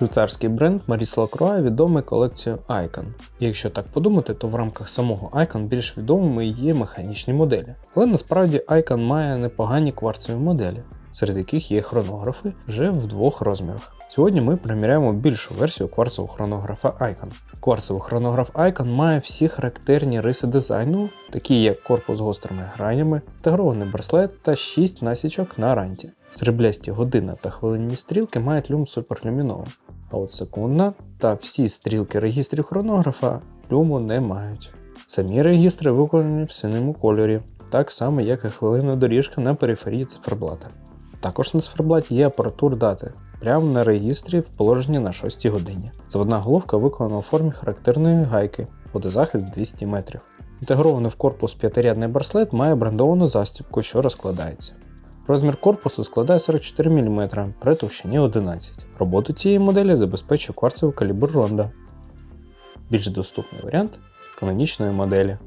Швейцарський бренд Maurice Lacroix відомий колекцією Icon. Якщо так подумати, то в рамках самого Icon більш відомими є механічні моделі. Але насправді Icon має непогані кварцеві моделі, серед яких є хронографи вже в двох розмірах. Сьогодні ми приміряємо більшу версію кварцевого хронографа Icon. Кварцевий хронограф Icon має всі характерні риси дизайну, такі як корпус з гострими гранями, інтегрований браслет та 6 насічок на ранті. Сріблясті година та хвилинні стрілки мають люм суперлюміновий, а от секундна та всі стрілки регістрів хронографа люму не мають. Самі регістри виконані в синьому кольорі, так само як і хвилинна доріжка на периферії циферблата. Також на циферблаті є апаратур дати, прямо на регістрі в положенні на 6 годині. Заводна головка виконана у формі характерної гайки, водозахист 200 метрів. Інтегрований в корпус п'ятирядний браслет має брендовану застібку, що розкладається. Розмір корпусу складає 44 мм при товщині 11 Роботу цієї моделі забезпечує кварцевий калібр Ронда. Більш доступний варіант канонічної моделі.